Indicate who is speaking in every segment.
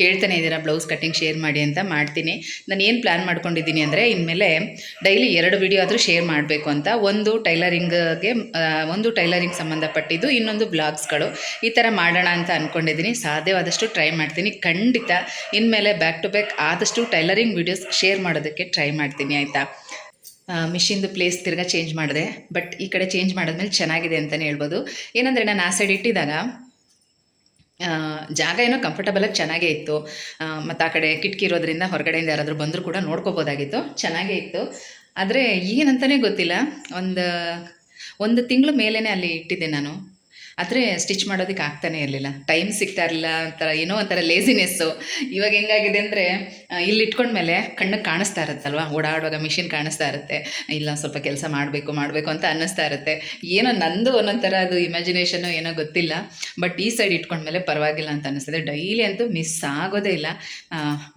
Speaker 1: ಕೇಳ್ತಾನೆ ಇದ್ದೀರಾ blouse cutting share ಮಾಡಿ ಅಂತ ಮಾಡ್ತೀನಿ. ನಾನು ಏನು ಪ್ಲ್ಯಾನ್ ಮಾಡ್ಕೊಂಡಿದ್ದೀನಿ ಅಂದರೆ, ಇನ್ಮೇಲೆ ಡೈಲಿ ಎರಡು ವಿಡಿಯೋ ಆದರೂ ಶೇರ್ ಮಾಡಬೇಕು ಅಂತ. ಒಂದು ಟೈಲರಿಂಗ್ಗೆ ಒಂದು ಟೈಲರಿಂಗ್ ಸಂಬಂಧಪಟ್ಟಿದ್ದು, ಇನ್ನೊಂದು ಬ್ಲಾಗ್ಸ್ಗಳು ಈ ಥರ ಮಾಡೋಣ ಅಂತ ಅಂದ್ಕೊಂಡಿದ್ದೀನಿ ಸಾಧ್ಯವಾದಷ್ಟು ಟ್ರೈ ಮಾಡ್ತೀನಿ. ಖಂಡಿತ ಇನ್ಮೇಲೆ ಬ್ಯಾಕ್ ಟು ಬ್ಯಾಕ್ ಆದಷ್ಟು ಟೈಲರಿಂಗ್ ವಿಡಿಯೋಸ್ ಶೇರ್ ಮಾಡೋದಕ್ಕೆ ಟ್ರೈ ಮಾಡ್ತೀನಿ, ಆಯಿತಾ? ಮಿಷಿನ್ದು ಪ್ಲೇಸ್ ತಿರ್ಗಾ ಚೇಂಜ್ ಮಾಡಿದೆ. ಬಟ್ ಈ ಕಡೆ ಚೇಂಜ್ ಮಾಡಿದ್ಮೇಲೆ ಚೆನ್ನಾಗಿದೆ ಅಂತಲೇ ಹೇಳ್ಬೋದು. ಏನಂದರೆ, ನಾನು ಆ ಸೈಡ್ ಇಟ್ಟಿದ್ದಾಗ ಜಾಗ ಏನೋ ಕಂಫರ್ಟಬಲಾಗಿ ಚೆನ್ನಾಗೇ ಇತ್ತು. ಮತ್ತು ಆ ಕಡೆ ಕಿಟಕಿ ಇರೋದ್ರಿಂದ ಹೊರಗಡೆಯಿಂದ ಯಾರಾದರೂ ಬಂದರೂ ಕೂಡ ನೋಡ್ಕೋಬೋದಾಗಿತ್ತು. ಚೆನ್ನಾಗೇ ಇತ್ತು. ಆದರೆ ಏನಂತಲೇ ಗೊತ್ತಿಲ್ಲ. ಒಂದು ಒಂದು ತಿಂಗಳು ಮೇಲೇ ಅಲ್ಲಿ ಇಟ್ಟಿದ್ದೆ ನಾನು. ಆದರೆ ಸ್ಟಿಚ್ ಮಾಡೋದಕ್ಕೆ ಆಗ್ತಾನೇ ಇರಲಿಲ್ಲ. ಟೈಮ್ ಸಿಗ್ತಾ ಇರಲಿಲ್ಲ, ಒಂಥರ ಏನೋ ಒಂಥರ ಲೇಸಿನೆಸ್ಸು ಇವಾಗ ಹೆಂಗಾಗಿದೆ ಅಂದರೆ ಇಲ್ಲಿ ಇಟ್ಕೊಂಡ್ಮೇಲೆ ಕಣ್ಣಿಗೆ ಕಾಣಿಸ್ತಾ ಇರುತ್ತಲ್ವ? ಓಡಾಡುವಾಗ ಮಿಷಿನ್ ಕಾಣಿಸ್ತಾ ಇರುತ್ತೆ. ಇಲ್ಲ, ಸ್ವಲ್ಪ ಕೆಲಸ ಮಾಡಬೇಕು ಮಾಡಬೇಕು ಅಂತ ಅನ್ನಿಸ್ತಾ ಇರುತ್ತೆ. ಏನೋ ನಂದು ಒಂದೊಂದು ಥರ ಅದು ಇಮ್ಯಾಜಿನೇಷನು ಏನೋ ಗೊತ್ತಿಲ್ಲ. ಬಟ್ ಈ ಸೈಡ್ ಇಟ್ಕೊಂಡ್ಮೇಲೆ ಪರವಾಗಿಲ್ಲ ಅಂತ ಅನ್ನಿಸ್ತದೆ. ಡೈಲಿ ಅಂತೂ ಮಿಸ್ ಆಗೋದೇ ಇಲ್ಲ.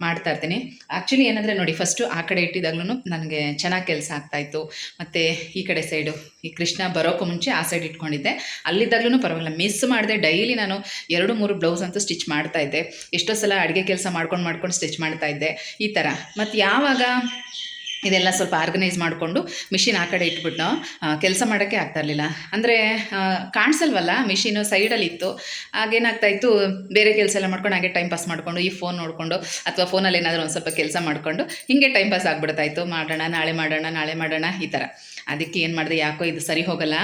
Speaker 1: ಮಾಡ್ತಾ ಇರ್ತೀನಿ. ಆ್ಯಕ್ಚುಲಿ ಏನಂದರೆ ನೋಡಿ ಫಸ್ಟು ಆ ಕಡೆ ಇಟ್ಟಿದಾಗ್ಲೂ ನನಗೆ ಚೆನ್ನಾಗಿ ಕೆಲಸ ಆಗ್ತಾಯಿತ್ತು ಮತ್ತು ಈ ಕಡೆ ಸೈಡು ಈ ಕೃಷ್ಣ ಬರೋಕ್ಕೂ ಮುಂಚೆ ಆ ಸೈಡ್ ಇಟ್ಕೊಂಡಿದ್ದೆ. ಅಲ್ಲಿದ್ದಾಗ್ಲೂ ಪರವಾಗಿಲ್ಲ. ಮಿಸ್ ಮಾಡಿದೆ ಡೈಲಿ ನಾನು ಎರಡು, ಮೂರು ಬ್ಲೌಸ್ ಅಂತೂ ಸ್ಟಿಚ್ ಮಾಡ್ತಾ ಇದ್ದೆ. ಎಷ್ಟೋ ಸಲ ಅಡುಗೆ ಕೆಲಸ ಮಾಡ್ಕೊಂಡು ಮಾಡ್ಕೊಂಡು ಸ್ಟಿಚ್ ಮಾಡ್ತಾ ಇದ್ದೆ. ಈ ಥರ ಮತ್ತು ಯಾವಾಗ ಇದೆಲ್ಲ ಸ್ವಲ್ಪ ಆರ್ಗನೈಸ್ ಮಾಡಿಕೊಂಡು ಮಿಷಿನ್ ಆ ಕಡೆ ಇಟ್ಬಿಟ್ಟು ಕೆಲಸ ಮಾಡೋಕ್ಕೆ ಆಗ್ತಾ ಇರಲಿಲ್ಲ. ಅಂದರೆ ಕಾಣಿಸಲ್ವಲ್ಲ ಮಿಷಿನು ಸೈಡಲ್ಲಿ ಇತ್ತು. ಆಗೇನಾಗ್ತಾ ಇತ್ತು, ಬೇರೆ ಕೆಲಸ ಎಲ್ಲ ಮಾಡ್ಕೊಂಡು ಹಾಗೆ ಟೈಮ್ ಪಾಸ್ ಮಾಡಿಕೊಂಡು, ಈ ಫೋನ್ ನೋಡಿಕೊಂಡು ಅಥವಾ ಫೋನಲ್ಲಿ ಏನಾದರೂ ಒಂದು ಸ್ವಲ್ಪ ಕೆಲಸ ಮಾಡಿಕೊಂಡು ಹೀಗೆ ಟೈಮ್ ಪಾಸ್ ಆಗ್ಬಿಡ್ತಾಯಿತ್ತು ಮಾಡೋಣ, ನಾಳೆ ಮಾಡೋಣ ನಾಳೆ ಮಾಡೋಣ, ಈ ಥರ ಅದಕ್ಕೆ ಏನು ಮಾಡಿದೆ, ಯಾಕೋ ಇದು ಸರಿ ಹೋಗಲ್ಲ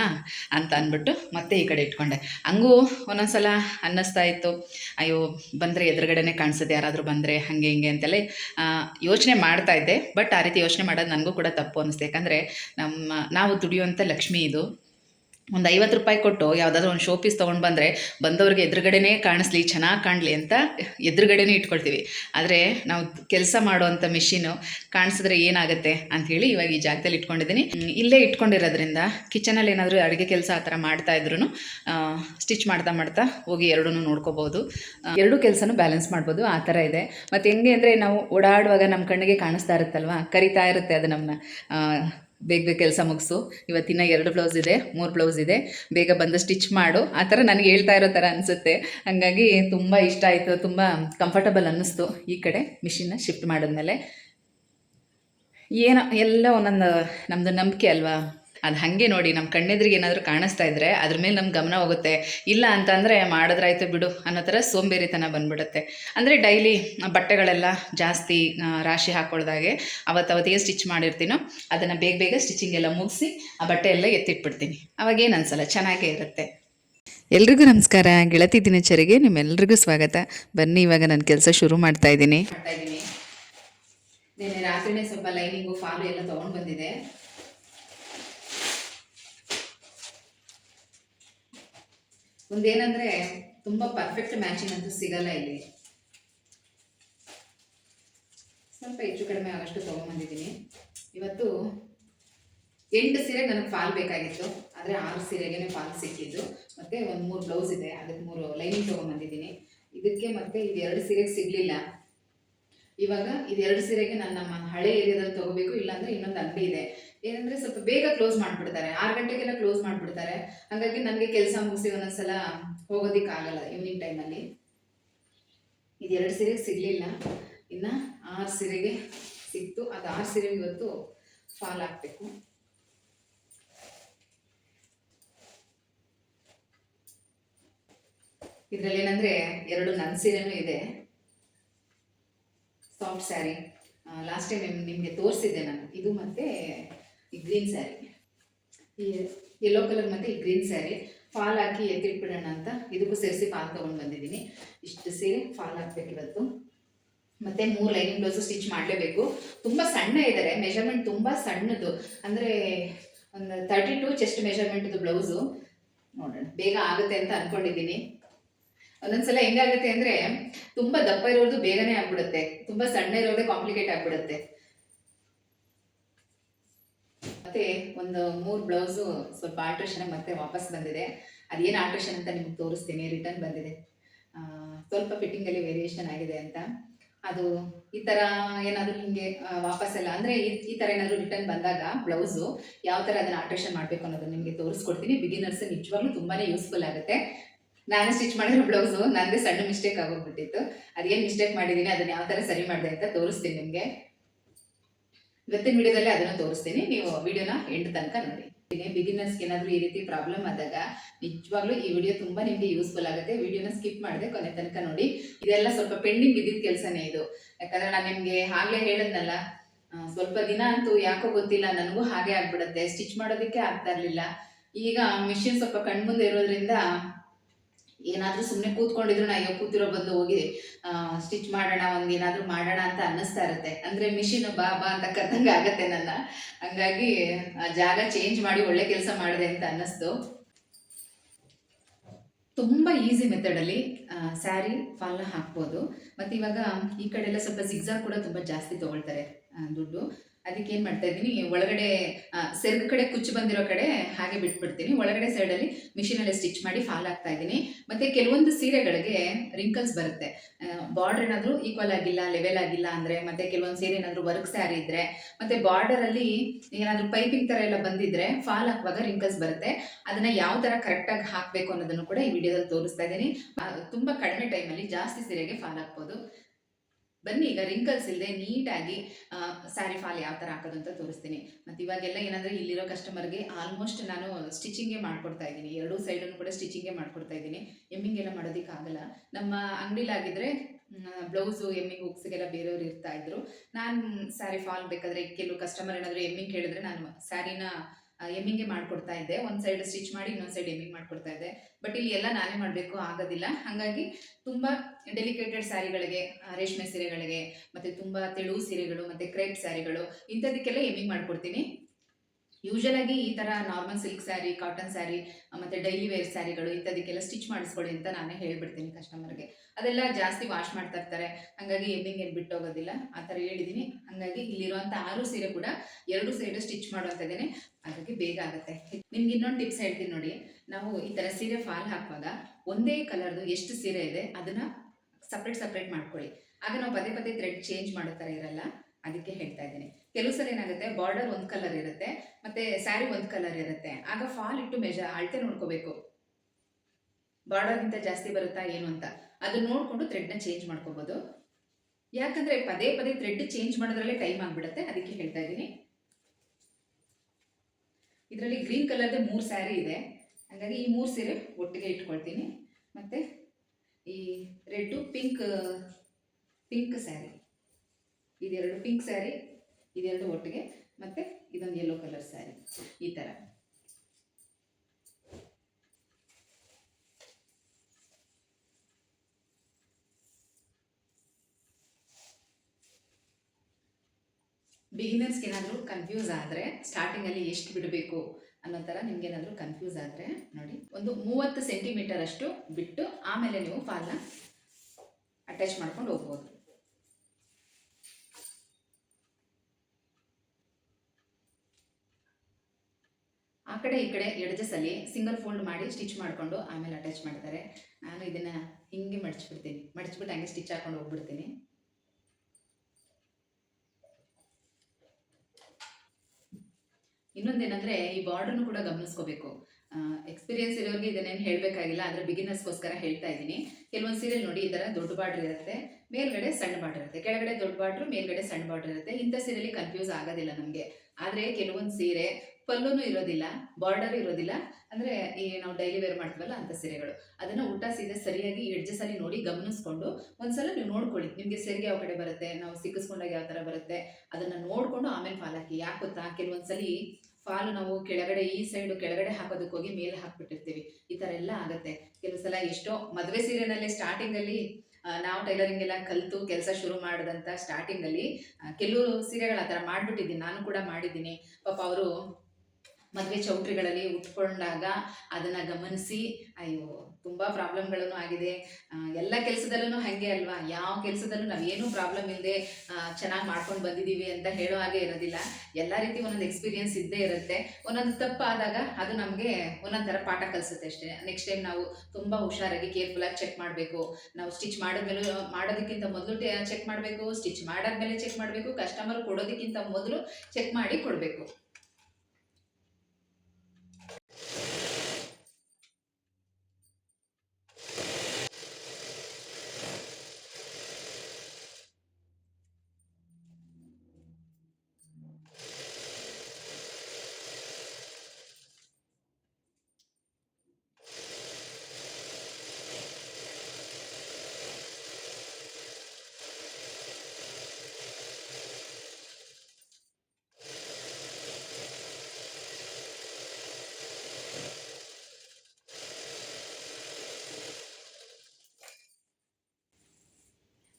Speaker 1: ಅಂತ ಅಂದ್ಬಿಟ್ಟು ಮತ್ತೆ ಈ ಕಡೆ ಇಟ್ಕೊಂಡೆ. ಹಂಗೂ ಒಂದೊಂದ್ಸಲ ಅನ್ನಿಸ್ತಾ ಇತ್ತು. ಅಯ್ಯೋ, ಬಂದರೆ ಎದುರುಗಡೆನೆ ಕಾಣಿಸುತ್ತೆ, ಯಾರಾದರೂ ಬಂದರೆ ಹಂಗೆ ಹಿಂಗೆ ಅಂತೆಲ್ಲ ಯೋಚನೆ ಮಾಡ್ತಾ ಇದ್ದೆ. ಬಟ್ ಆ ರೀತಿ ಯೋಚನೆ ಮಾಡೋದು ನನಗೂ ಕೂಡ ತಪ್ಪು ಅನ್ನಿಸ್ತು ಯಾಕಂದರೆ ನಮ್ಮ, ನಾವು ದುಡಿಯುವಂಥ ಲಕ್ಷ್ಮಿ ಇದು. ಒಂದು ಐವತ್ತು ರೂಪಾಯಿ ಕೊಟ್ಟು ಯಾವುದಾದ್ರೂ ಒಂದು ಶೋ ಪೀಸ್ ತೊಗೊಂಡು ಬಂದರೆ ಬಂದವ್ರಿಗೆ ಎದುರುಗಡೆನೇ ಕಾಣಿಸ್ಲಿ, ಚೆನ್ನಾಗಿ ಕಾಣಲಿ ಅಂತ ಎದುರುಗಡೆನೇ ಇಟ್ಕೊಳ್ತೀವಿ. ಆದರೆ ನಾವು ಕೆಲಸ ಮಾಡುವಂಥ ಮಿಷಿನು ಕಾಣಿಸಿದ್ರೆ ಏನಾಗುತ್ತೆ ಅಂಥೇಳಿ ಇವಾಗ ಈ ಜಾಗದಲ್ಲಿ ಇಟ್ಕೊಂಡಿದ್ದೀನಿ. ಇಲ್ಲೇ ಇಟ್ಕೊಂಡಿರೋದ್ರಿಂದ ಕಿಚನಲ್ಲಿ ಏನಾದರೂ ಅಡುಗೆ ಕೆಲಸ ಆ ಥರ ಮಾಡ್ತಾ ಇದ್ರು ಸ್ಟಿಚ್ ಮಾಡ್ತಾ ಮಾಡ್ತಾ ಹೋಗಿ ಎರಡೂ ನೋಡ್ಕೋಬೋದು. ಎರಡೂ ಕೆಲಸನೂ ಬ್ಯಾಲೆನ್ಸ್ ಮಾಡ್ಬೋದು, ಆ ಥರ ಇದೆ. ಮತ್ತು ಹೆಂಗೆ ಅಂದರೆ ನಾವು ಓಡಾಡುವಾಗ ನಮ್ಮ ಕಣ್ಣಿಗೆ ಕಾಣಿಸ್ತಾ ಇರುತ್ತಲ್ವ, ಕರಿತಾ ಇರುತ್ತೆ ಅದು ನಮ್ಮನ್ನ ಬೇಗ ಬೇಗ ಕೆಲಸ ಮುಗಿಸು. ಇವತ್ತಿನ ಎರಡು ಬ್ಲೌಸ್ ಇದೆ, ಮೂರು ಬ್ಲೌಸ್ ಇದೆ. ಬೇಗ ಬಂದು ಸ್ಟಿಚ್ ಮಾಡು. ಆ ಥರ ನನಗೆ ಹೇಳ್ತಾ ಇರೋ ಥರ ಅನಿಸುತ್ತೆ. ಹಾಗಾಗಿ ತುಂಬ ಇಷ್ಟ ಆಯಿತು, ತುಂಬ ಕಂಫರ್ಟಬಲ್ ಅನ್ನಿಸ್ತು ಈ ಕಡೆ ಮಿಷಿನ್ನ ಶಿಫ್ಟ್ ಮಾಡಿದ್ಮೇಲೆ. ಏನೋ, ಎಲ್ಲ ಒಂದೊಂದು ನಮ್ಮದು ನಂಬಿಕೆ ಅಲ್ವಾ? ಅದು ಹಾಗೆ ನೋಡಿ ನಮ್ಮ ಕಣ್ಣೆದ್ರಿಗೆ ಏನಾದರೂ ಕಾಣಿಸ್ತಾ ಇದ್ದರೆ ಅದ್ರ ಮೇಲೆ ನಮ್ಮ ಗಮನ ಹೋಗುತ್ತೆ. ಇಲ್ಲ ಅಂತಂದರೆ ಮಾಡಿದ್ರಾಯ್ತು ಬಿಡು ಅನ್ನೋ ಥರ ಸೋಂಬೇರಿತನ ಬಂದ್ಬಿಡುತ್ತೆ. ಅಂದರೆ ಡೈಲಿ ಬಟ್ಟೆಗಳೆಲ್ಲ ಜಾಸ್ತಿ ರಾಶಿ ಹಾಕ್ಕೊಳ್ದಾಗೆ ಅವತ್ತವತ್ತಿಗೆ ಸ್ಟಿಚ್ ಮಾಡಿರ್ತೀನೋ ಅದನ್ನು ಬೇಗ ಬೇಗ ಸ್ಟಿಚಿಂಗ್ ಎಲ್ಲ ಮುಗಿಸಿ ಆ ಬಟ್ಟೆ ಎಲ್ಲ ಎತ್ತಿಟ್ಬಿಡ್ತೀನಿ. ಅವಾಗೇನು ಅನ್ಸಲ್ಲ ಚೆನ್ನಾಗೇ ಇರುತ್ತೆ. ಎಲ್ರಿಗೂ ನಮಸ್ಕಾರ ಗೆಳತಿ ದಿನಚರಿಗೆ ನಿಮ್ಮೆಲ್ರಿಗೂ ಸ್ವಾಗತ. ಬನ್ನಿ ಇವಾಗ ನಾನು ಕೆಲಸ ಶುರು ಮಾಡ್ತಾ ಇದ್ದೀನಿ. ಮಾಡ್ತಾ ಇದ್ದೀನಿ. ನಿನ್ನೆ ರಾತ್ರಿನೇ ಸ್ವಲ್ಪ ಲೈನಿಂಗು ಫಾಲು ಎಲ್ಲ ತೊಗೊಂಡು ಬಂದಿದೆ ಒಂದೇನಂದ್ರೆ ತುಂಬಾ ಪರ್ಫೆಕ್ಟ್ ಮ್ಯಾಚಿಂಗ್ ಅಂತೂ ಸಿಗಲ್ಲ ಇಲ್ಲಿ. ಸ್ವಲ್ಪ ಹೆಚ್ಚು ಕಡಿಮೆ ಆಗಷ್ಟು ತೊಗೊಂಬಂದಿದ್ದೀನಿ ಇವತ್ತು ಎಂಟು ಸೀರೆ ನನಗೆ ಫಾಲ್ ಬೇಕಾಗಿತ್ತು. ಆದರೆ ಆರು ಸೀರೆಗೆ ಫಾಲ್ ಸಿಕ್ಕಿದ್ದು. ಮತ್ತೆ ಒಂದು ಮೂರು ಬ್ಲೌಸ್ ಇದೆ ಅದಕ್ಕೆ ಮೂರು ಲೈನಿಂಗ್ ತೊಗೊಂಬಂದಿದ್ದೀನಿ ಇದಕ್ಕೆ ಮತ್ತೆ ಇದು ಎರಡು ಸೀರೆಗೆ ಸಿಗಲಿಲ್ಲ. ಇವಾಗ ಇದೆರಡು ಸೀರೆಗೆ ನಾನು ನಮ್ಮ ಹಳೆ ಏರಿಯಾದಲ್ಲಿ ತಗೋಬೇಕು, ಇಲ್ಲಾಂದರೆ ಇನ್ನೊಂದು ಅಂಗಡಿ ಇದೆ. ಏನಂದ್ರೆ ಸ್ವಲ್ಪ ಬೇಗ ಕ್ಲೋಸ್ ಮಾಡ್ಬಿಡ್ತಾರೆ. ಆರು ಗಂಟೆಗೆಲ್ಲ ಕ್ಲೋಸ್ ಮಾಡ್ಬಿಡ್ತಾರೆ. ಹಾಗಾಗಿ ನನಗೆ ಕೆಲಸ ಮುಗಿಸಿ ಒಂದೊಂದ್ಸಲ ಹೋಗೋದಿಕ್ಕೆ ಆಗಲ್ಲ ಈವ್ನಿಂಗ್ ಟೈಮಲ್ಲಿ ಇದೆರಡು ಸೀರೆಗೆ ಸಿಗಲಿಲ್ಲ. ಇನ್ನು ಆರು ಸೀರೆಗೆ ಸಿಕ್ತು. ಅದು ಆರು ಸೀರೆ ಇವತ್ತು ಫಾಲ್ ಹಾಕಬೇಕು. ಇದರಲ್ಲಿ ಏನಂದ್ರೆ ಎರಡು ನನ್ನ ಸೀರೆನೂ ಇದೆ. ಸಾಫ್ಟ್ ಸ್ಯಾರಿ ಲಾಸ್ಟ್ ಟೈಮ್ ನಿಮಗೆ ತೋರಿಸಿದ್ದೆ ನಾನು. ಇದು ಮತ್ತೆ ಈ ಗ್ರೀನ್ ಸ್ಯಾರಿ. ಈ ಯೆಲ್ಲೋ ಕಲರ್ ಮತ್ತು ಈ ಗ್ರೀನ್ ಸ್ಯಾರಿ. ಫಾಲ್ ಹಾಕಿ ಎತ್ತಿಟ್ಬಿಡೋಣ ಅಂತ ಇದಕ್ಕೂ ಸೇರಿಸಿ ಫಾಲ್ ತೊಗೊಂಡು ಬಂದಿದ್ದೀನಿ. ಇಷ್ಟು ಸೀರೆ ಫಾಲ್ ಹಾಕ್ಬೇಕು ಇವತ್ತು. ಮತ್ತೆ ಮೂರು ಲೈನಿಂಗ್ ಬ್ಲೌಸು ಸ್ಟಿಚ್ ಮಾಡಲೇಬೇಕು. ತುಂಬ ಸಣ್ಣ ಇದ್ದಾರೆ ಮೆಷರ್ಮೆಂಟ್ ತುಂಬ ಸಣ್ಣದು. ಅಂದರೆ ಒಂದು ತರ್ಟಿ ಟು ಚೆಸ್ಟ್ ಮೆಷರ್ಮೆಂಟ್ದು ಬ್ಲೌಸು. ನೋಡೋಣ. ಬೇಗ ಆಗುತ್ತೆ ಅಂತ ಅನ್ಕೊಂಡಿದ್ದೀನಿ. ಒಂದೊಂದ್ಸಲ ಹೆಂಗಾಗುತ್ತೆ ಅಂದ್ರೆ ತುಂಬಾ ದಪ್ಪ ಇರೋದು ಬೇಗನೆ ಆಗ್ಬಿಡುತ್ತೆ. ತುಂಬಾ ಸಣ್ಣ ಇರೋದೇ ಕಾಂಪ್ಲಿಕೇಟ್ ಆಗ್ಬಿಡುತ್ತೆ. ಮತ್ತೆ ಒಂದು ಮೂರು ಬ್ಲೌಸು ಸ್ವಲ್ಪ ಆಲ್ಟ್ರೇಷನ್ ಮತ್ತೆ ವಾಪಸ್ ಬಂದಿದೆ. ಅದೇನು ಆಲ್ಟ್ರೇಷನ್ ಅಂತ ನಿಮ್ಗೆ ತೋರಿಸ್ತೀನಿ ರಿಟರ್ನ್ ಬಂದಿದೆ. ಸ್ವಲ್ಪ ಫಿಟ್ಟಿಂಗಲ್ಲಿ ವೇರಿಯೇಷನ್ ಆಗಿದೆ ಅಂತ. ಅದು ಈ ಥರ ಏನಾದರೂ ನಿಮಗೆ ವಾಪಸ್ ಎಲ್ಲ, ಅಂದರೆ ಈ ಥರ ಏನಾದರೂ ರಿಟರ್ನ್ ಬಂದಾಗ ಬ್ಲೌಸು ಯಾವ ಥರ ಅದನ್ನು ಆಲ್ಟ್ರೇಷನ್ ಮಾಡಬೇಕು ಅನ್ನೋದನ್ನ ನಿಮಗೆ ತೋರಿಸ್ಕೊಡ್ತೀನಿ. ಬಿಗಿನರ್ಸ್ ನಿಜವಾಗ್ಲೂ ತುಂಬಾ ಯೂಸ್ಫುಲ್ ಆಗುತ್ತೆ. ನಾನು ಸ್ಟಿಚ್ ಮಾಡಿರೋ ಬ್ಲೌಸು ನಂದೇ ಸಣ್ಣ ಮಿಸ್ಟೇಕ್ ಆಗೋಗ್ಬಿಟ್ಟಿತ್ತು. ಅದೇನು ಮಿಸ್ಟೇಕ್ ಮಾಡಿದ್ದೀನಿ ಅದನ್ನ ಯಾವ ಥರ ಸರಿ ಮಾಡಿದೆ ಅಂತ ತೋರಿಸ್ತೀನಿ ನಿಮಗೆ. ಇವತ್ತಿನ ವಿಡಿಯೋದಲ್ಲಿ ಅದನ್ನು ತೋರಿಸ್ತೀನಿ. ನೀವು ವಿಡಿಯೋನ ಎಂಡ್ ತನಕ ನೋಡಿ. ಬಿಗಿನರ್ಸ್ ಏನಾದರೂ ಈ ರೀತಿ ಪ್ರಾಬ್ಲಮ್ ಆದಾಗ ನಿಜವಾಗ್ಲೂ ಈ ವಿಡಿಯೋ ತುಂಬಾ ನಿಮಗೆ ಯೂಸ್ಫುಲ್ ಆಗುತ್ತೆ. ವಿಡಿಯೋನ ಸ್ಕಿಪ್ ಮಾಡದೆ ಕೊನೆ ತನಕ ನೋಡಿ. ಇದೆಲ್ಲ ಸ್ವಲ್ಪ ಪೆಂಡಿಂಗ್ ಇದ್ದಿದ್ದ ಕೆಲಸನೇ ಇದು. ಯಾಕಂದ್ರೆ ನಾನು ನಿಮಗೆ ಆಗ್ಲೇ ಹೇಳದ್ನಲ್ಲ ಸ್ವಲ್ಪ ದಿನ ಅಂತೂ ಯಾಕೋ ಗೊತ್ತಿಲ್ಲ, ನನಗೂ ಹಾಗೆ ಆಗ್ಬಿಡುತ್ತೆ. ಸ್ಟಿಚ್ ಮಾಡೋದಕ್ಕೆ ಆಗ್ತಾ ಇರ್ಲಿಲ್ಲ. ಈಗ ಮಿಷಿನ್ ಸ್ವಲ್ಪ ಕಣ್ಮುಂದೆ ಇರೋದ್ರಿಂದ ಏನಾದ್ರೂ ಸುಮ್ಮನೆ ಕೂತ್ಕೊಂಡಿದ್ರು ನಾ ಕೂತಿರೋ ಬದಲು ಹೋಗಿ ಸ್ಟಿಚ್ ಮಾಡೋಣ, ಒಂದು ಏನಾದ್ರೂ ಮಾಡೋಣ ಅಂತ ಅನ್ನಿಸ್ತಾ ಇರುತ್ತೆ. ಅಂದ್ರೆ ಮಿಷಿನ್ ಬಾ ಬಾ ಅಂತ ಕರ್ದಂಗೆ ಆಗತ್ತೆ ನನ್ನ. ಹಂಗಾಗಿ, ಆ, ಜಾಗ ಚೇಂಜ್ ಮಾಡಿ ಒಳ್ಳೆ ಕೆಲಸ ಮಾಡಿದೆ ಅಂತ ಅನ್ನಿಸ್ತು. ತುಂಬ ಈಸಿ ಮೆಥಡಲ್ಲಿ ಸ್ಯಾರಿ ಫಾಲ್ನ ಹಾಕ್ಬೋದು. ಮತ್ತು ಇವಾಗ ಈ ಕಡೆ ಎಲ್ಲ ಸ್ವಲ್ಪ ಜಿಗ್ಜಾಗ್ ಕೂಡ ತುಂಬ ಜಾಸ್ತಿ ತೊಗೊಳ್ತಾರೆ ದುಡ್ಡು. ಅದಕ್ಕೆ ಏನು ಮಾಡ್ತಾ ಇದ್ದೀನಿ, ಒಳಗಡೆ ಸೆರ್ಗ್ ಕಡೆ ಕುಚ್ಚು ಬಂದಿರೋ ಕಡೆ ಹಾಗೆ ಬಿಟ್ಬಿಡ್ತೀನಿ. ಒಳಗಡೆ ಸೈಡಲ್ಲಿ ಮಿಷಿನಲ್ಲಿ ಸ್ಟಿಚ್ ಮಾಡಿ ಫಾಲ್ ಆಗ್ತಾ ಇದ್ದೀನಿ. ಮತ್ತು ಕೆಲವೊಂದು ಸೀರೆಗಳಿಗೆ ರಿಂಕಲ್ಸ್ ಬರುತ್ತೆ. ಬಾರ್ಡರ್ ಏನಾದರೂ ಈಕ್ವಲ್ ಆಗಿಲ್ಲ ಲೆವೆಲ್ ಆಗಿಲ್ಲ ಅಂದರೆ, ಮತ್ತು ಕೆಲವೊಂದು ಸೀರೆ ಏನಾದರೂ ವರ್ಕ್ ಸ್ಯಾರಿ ಮತ್ತು ಬಾರ್ಡರಲ್ಲಿ ಏನಾದರೂ ಪೈಪಿಂಗ್ ಥರ ಎಲ್ಲ ಬಂದಿದ್ರೆ ಫಾಲ್ ಹಾಕುವಾಗ ರಿಂಕಲ್ಸ್ ಬರುತ್ತೆ. ಅದನ್ನ ಯಾವ ತರ ಕರೆಕ್ಟ್ ಆಗಿ ಹಾಕಬೇಕು ಅನ್ನೋದನ್ನು ಕೂಡ ಈ ವಿಡಿಯೋದಲ್ಲಿ ತೋರಿಸ್ತಾ ಇದ್ದೀನಿ. ತುಂಬ ತುಂಬಾ ಕಡಿಮೆ ಟೈಮಲ್ಲಿ ಜಾಸ್ತಿ ಸೀರೆಗೆ ಫಾಲ್ ಹಾಕ್ಬೋದು. ಬನ್ನಿ, ಈಗ ರಿಂಕಲ್ಸ್ ಇಲ್ಲದೆ ನೀಟಾಗಿ ಸ್ಯಾರಿ ಫಾಲ್ ಯಾವ ಥರ ಹಾಕೋದು ಅಂತ ತೋರಿಸ್ತೀನಿ. ಮತ್ತು ಇವಾಗೆಲ್ಲ ಏನಂದರೆ ಇಲ್ಲಿರೋ ಕಸ್ಟಮರ್ಗೆ ಆಲ್ಮೋಸ್ಟ್ ನಾನು ಸ್ಟಿಚಿಂಗೇ ಮಾಡ್ಕೊಡ್ತಾ ಇದ್ದೀನಿ. ಎರಡೂ ಸೈಡನ್ನು ಕೂಡ ಸ್ಟಿಚಿಂಗೇ ಮಾಡ್ಕೊಡ್ತಾ ಇದ್ದೀನಿ. ಎಮ್ಮಿಂಗ್ ಎಲ್ಲ ಮಾಡೋದಕ್ಕೆ ಆಗಲ್ಲ. ನಮ್ಮ ಅಂಗಡಿಲಾಗಿದ್ದರೆ ಬ್ಲೌಸು ಎಮ್ಮಿಂಗ್ ಹುಕ್ಸ್ಗೆಲ್ಲ ಬೇರೆಯವ್ರು ಇರ್ತಾ ಇದ್ರು. ನಾನು ಸ್ಯಾರಿ ಫಾಲ್ ಬೇಕಾದ್ರೆ, ಕೆಲವು ಕಸ್ಟಮರ್ ಏನಾದರೂ ಎಮ್ಮಿಂಗ್ ಕೇಳಿದ್ರೆ ನಾನು ಸ್ಯಾರಿನ ಎಮ್ಮಿಂಗೆ ಮಾಡ್ಕೊಡ್ತಾ ಇದ್ದೆ. ಒಂದು ಸೈಡ್ ಸ್ಟಿಚ್ ಮಾಡಿ ಇನ್ನೊಂದು ಸೈಡ್ ಎಮ್ಮಿಂಗ್ ಮಾಡ್ಕೊಡ್ತಾ ಇದ್ದೆ. ಬಟ್ ಇಲ್ಲಿ ಎಲ್ಲ ನಾನೇ ಮಾಡಬೇಕು ಆಗೋದಿಲ್ಲ. ಹಾಗಾಗಿ ತುಂಬ ಡೆಲಿಕೇಟೆಡ್ ಸ್ಯಾರಿಗಳಿಗೆ ರೇಷ್ಮೆ ಸೀರೆಗಳಿಗೆ, ಮತ್ತು ತುಂಬ ತೆಳು ಸೀರೆಗಳು, ಮತ್ತು ಕ್ರೇಪ್ ಸ್ಯಾರಿಗಳು ಇಂಥದಕ್ಕೆಲ್ಲ ಎಮ್ಮಿಂಗ್ ಮಾಡ್ಕೊಡ್ತೀನಿ. ಯೂಶಲ್ ಆಗಿ ಈ ತರ normal silk sari cotton sari ಮತ್ತೆ ಡೈಲಿ ವೇರ್ ಸ್ಯಾರಿಗಳು ಇಂಥದಕ್ಕೆಲ್ಲ ಸ್ಟಿಚ್ ಮಾಡಿಸ್ಕೊಳ್ಳಿ ಅಂತ ನಾನೇ ಹೇಳ್ಬಿಡ್ತೀನಿ ಕಸ್ಟಮರ್ಗೆ ಅದೆಲ್ಲ ಜಾಸ್ತಿ ವಾಶ್ ಮಾಡ್ತಾ ಇರ್ತಾರೆ. ಹಂಗಾಗಿ ಎಬ್ಬಿಂಗ್ ಏನು ಬಿಟ್ಟೋಗೋದಿಲ್ಲ ಆ ಥರ ಹೇಳಿದ್ದೀನಿ ಹಂಗಾಗಿ ಇಲ್ಲಿರುವಂಥ ಆರು ಸೀರೆ ಕೂಡ ಎರಡು ಸೈಡು ಸ್ಟಿಚ್ ಮಾಡುವಂತ ಇದ್ದೇನೆ. ಹಾಗಾಗಿ ಬೇಗ ಆಗುತ್ತೆ. ನಿಮ್ಗೆ ಇನ್ನೊಂದು ಟಿಪ್ಸ್ ಹೇಳ್ತೀನಿ ನೋಡಿ. ನಾವು ಈ ಥರ ಸೀರೆ ಫಾಲ್ ಹಾಕುವಾಗ ಒಂದೇ ಕಲರ್ದು ಎಷ್ಟು ಸೀರೆ ಇದೆ ಅದನ್ನ ಸಪ್ರೇಟ್ ಸಪ್ರೇಟ್ ಮಾಡ್ಕೊಳ್ಳಿ. ಆಗ ನಾವು ಪದೇ ಪದೇ ಥ್ರೆಡ್ ಚೇಂಜ್ ಮಾಡೋ ಥರ ಇರಲ್ಲ. ಅದಕ್ಕೆ ಹೇಳ್ತಾ ಇದ್ದೀನಿ. ಕೆಲವು ಸಲ ಏನಾಗುತ್ತೆ? ಬಾರ್ಡರ್ ಒಂದು ಕಲರ್ ಇರುತ್ತೆ, ಮತ್ತೆ ಸ್ಯಾರಿ ಒಂದು ಕಲರ್ ಇರುತ್ತೆ. ಆಗ ಫಾಲ್ ಇಟ್ಟು ಮೆಜರ್ ಅಳತೆ ನೋಡ್ಕೋಬೇಕು. ಬಾರ್ಡರ್ಗಿಂತ ಜಾಸ್ತಿ ಬರುತ್ತಾ ಏನು ಅಂತ. ಅದನ್ನ ನೋಡಿಕೊಂಡು ಥ್ರೆಡ್ನ ಚೇಂಜ್ ಮಾಡ್ಕೋಬೋದು. ಯಾಕಂದ್ರೆ ಪದೇ ಪದೇ ಥ್ರೆಡ್ ಚೇಂಜ್ ಮಾಡೋದ್ರಲ್ಲೇ ಟೈಮ್ ಆಗಿಬಿಡುತ್ತೆ. ಅದಕ್ಕೆ ಹೇಳ್ತಾ ಇದ್ದೀನಿ. ಇದರಲ್ಲಿ ಗ್ರೀನ್ ಕಲರ್ದು ಮೂರು ಸ್ಯಾರಿ ಇದೆ. ಹಾಗಾಗಿ ಈ ಮೂರು ಸೀರೆ ಒಟ್ಟಿಗೆ ಇಟ್ಕೊಳ್ತೀನಿ. ಮತ್ತು ಈ ರೆಡ್ಡು ಪಿಂಕ್ ಪಿಂಕ್ ಸ್ಯಾರಿ ಇದೆರಡು ಪಿಂಕ್ ಸ್ಯಾರಿ ಇದೆರಡು ಒಟ್ಟಿಗೆ ಮತ್ತು ಇದೊಂದು ಯೆಲ್ಲೋ ಕಲರ್ ಸ್ಯಾರಿ ಈ ಥರ ಬಿಗಿನರ್ಸ್ಗೆ ಏನಾದರೂ ಕನ್ಫ್ಯೂಸ್ ಆದರೆ ಸ್ಟಾರ್ಟಿಂಗಲ್ಲಿ ಎಷ್ಟು ಬಿಡಬೇಕು ಅನ್ನೋ ಥರ ನಿಮ್ಗೆ ಏನಾದರೂ ಕನ್ಫ್ಯೂಸ್ ಆದರೆ ನೋಡಿ. ಒಂದು ಮೂವತ್ತು ಸೆಂಟಿಮೀಟರ್ ಅಷ್ಟು ಬಿಟ್ಟು ಆಮೇಲೆ ನೀವು ಫಾಲ್ನ ಅಟ್ಯಾಚ್ ಮಾಡ್ಕೊಂಡು ಹೋಗ್ಬೋದು. ಆ ಕಡೆ ಈ ಕಡೆ ಎಡ್ಜಸ್ಸಲ್ಲಿ ಸಿಂಗಲ್ ಫೋಲ್ಡ್ ಮಾಡಿ ಸ್ಟಿಚ್ ಮಾಡಿಕೊಂಡು ಆಮೇಲೆ ಅಟ್ಯಾಚ್ ಮಾಡ್ತಾರೆ. ನಾನು ಇದನ್ನು ಹಿಂಗೆ ಮಡಚ್ಬಿಡ್ತೀನಿ. ಮಡಚ್ಬಿಟ್ಟು ಹಂಗೆ ಸ್ಟಿಚ್ ಹಾಕೊಂಡು ಹೋಗ್ಬಿಡ್ತೀನಿ. ಇನ್ನೊಂದೇನಂದ್ರೆ ಈ ಬಾರ್ಡರ್ನು ಕೂಡ ಗಮನಿಸ್ಕೋಬೇಕು. ಎಕ್ಸ್ಪೀರಿಯನ್ಸ್ ಇರೋರಿಗೆ ಇದನ್ನೇನು ಹೇಳಬೇಕಾಗಿಲ್ಲ, ಆದರೆ ಬಿಗಿನರ್ಸ್ಗೋಸ್ಕರ ಹೇಳ್ತಾ ಇದ್ದೀನಿ. ಕೆಲವೊಂದು ಸೀರಿಯಲ್ ನೋಡಿ, ಈ ಥರ ದೊಡ್ಡ ಬಾರ್ಡರ್ ಇರುತ್ತೆ, ಮೇಲ್ಗಡೆ ಸಣ್ಣ ಬಾರ್ಡರ್ ಇರುತ್ತೆ, ಕೆಳಗಡೆ ದೊಡ್ಡ ಬಾರ್ಡ್ರು ಮೇಲ್ಗಡೆ ಸಣ್ಣ ಬಾರ್ಡರ್ ಇರುತ್ತೆ. ಇಂಥ ಸೀರೆಯಲ್ಲಿ ಕನ್ಫ್ಯೂಸ್ ಆಗೋದಿಲ್ಲ ನಮಗೆ. ಆದರೆ ಕೆಲವೊಂದು ಸೀರೆ ಪಲ್ಲುನು ಇರೋದಿಲ್ಲ ಬಾರ್ಡರ್ ಇರೋದಿಲ್ಲ. ಅಂದರೆ ಈ ನಾವು ಡೈಲಿ ವೇರ್ ಮಾಡ್ತೀವಲ್ಲ ಅಂಥ ಸೀರೆಗಳು. ಅದನ್ನು ಊಟ ಸೀರೆ ಸರಿಯಾಗಿ ಎಡ್ಜಸ್ ಅಲ್ಲಿ ನೋಡಿ ಗಮನಿಸ್ಕೊಂಡು ಒಂದ್ಸಲ ನೀವು ನೋಡ್ಕೊಳ್ಳಿ. ನಿಮಗೆ ಸೆರಿಗೆ ಯಾವ ಕಡೆ ಬರುತ್ತೆ, ನಾವು ಸಿಕ್ಕಿಸ್ಕೊಂಡಾಗ ಯಾವ ಥರ ಬರುತ್ತೆ, ಅದನ್ನು ನೋಡಿಕೊಂಡು ಆಮೇಲೆ ಫಾಲ್ ಹಾಕಿ. ಯಾಕೆ ಗೊತ್ತಾ? ಕೆಲವೊಂದ್ಸಲಿ ಫಾಲು ನಾವು ಕೆಳಗಡೆ, ಈ ಸೈಡು ಕೆಳಗಡೆ ಹಾಕೋದಕ್ಕೆ ಹೋಗಿ ಮೇಲೆ ಹಾಕ್ಬಿಟ್ಟಿರ್ತೀವಿ. ಈ ಥರ ಎಲ್ಲ ಆಗುತ್ತೆ. ಕೆಲವು ಸಲ ಎಷ್ಟೋ ಮದುವೆ ಸೀರೆನಲ್ಲೇ ಸ್ಟಾರ್ಟಿಂಗಲ್ಲಿ ನಾವು ಟೈಲರಿಂಗ್ ಎಲ್ಲ ಕಲಿತು ಕೆಲಸ ಶುರು ಮಾಡಿದಂಥ ಸ್ಟಾರ್ಟಿಂಗಲ್ಲಿ ಕೆಲವು ಸೀರೆಗಳು ಆ ಥರ ಮಾಡಿಬಿಟ್ಟಿದ್ದೀನಿ. ನಾನು ಕೂಡ ಮಾಡಿದ್ದೀನಿ. ಪಾಪ ಅವರು ಮದುವೆ ಚೌಟ್ರಿಗಳಲ್ಲಿ ಉಟ್ಕೊಂಡಾಗ ಅದನ್ನು ಗಮನಿಸಿ, ಅಯ್ಯೋ, ತುಂಬ ಪ್ರಾಬ್ಲಮ್ಗಳನ್ನು ಆಗಿದೆ. ಎಲ್ಲ ಕೆಲಸದಲ್ಲೂ ಹಾಗೆ ಅಲ್ವಾ? ಯಾವ ಕೆಲಸದಲ್ಲೂ ನಾವೇನೂ ಪ್ರಾಬ್ಲಮ್ ಇಲ್ಲದೆ ಚೆನ್ನಾಗಿ ಮಾಡ್ಕೊಂಡು ಬಂದಿದ್ದೀವಿ ಅಂತ ಹೇಳೋ ಹಾಗೆ ಇರೋದಿಲ್ಲ. ಎಲ್ಲ ರೀತಿ ಒಂದೊಂದು ಎಕ್ಸ್ಪೀರಿಯನ್ಸ್ ಇದ್ದೇ ಇರುತ್ತೆ. ಒಂದೊಂದು ತಪ್ಪಾದಾಗ ಅದು ನಮಗೆ ಒಂದೊಂದು ಥರ ಪಾಠ ಕಲಿಸುತ್ತೆ ಅಷ್ಟೇ. ನೆಕ್ಸ್ಟ್ ಟೈಮ್ ನಾವು ತುಂಬ ಹುಷಾರಾಗಿ, ಕೇರ್ಫುಲ್ಲಾಗಿ ಚೆಕ್ ಮಾಡಬೇಕು. ನಾವು ಸ್ಟಿಚ್ ಮಾಡಿದ್ಮೇಲೆ, ಮಾಡೋದಕ್ಕಿಂತ ಮೊದಲು ಚೆಕ್ ಮಾಡಬೇಕು, ಸ್ಟಿಚ್ ಮಾಡಾದ್ಮೇಲೆ ಚೆಕ್ ಮಾಡಬೇಕು, ಕಸ್ಟಮರ್ ಕೊಡೋದಕ್ಕಿಂತ ಮೊದಲು ಚೆಕ್ ಮಾಡಿ ಕೊಡಬೇಕು.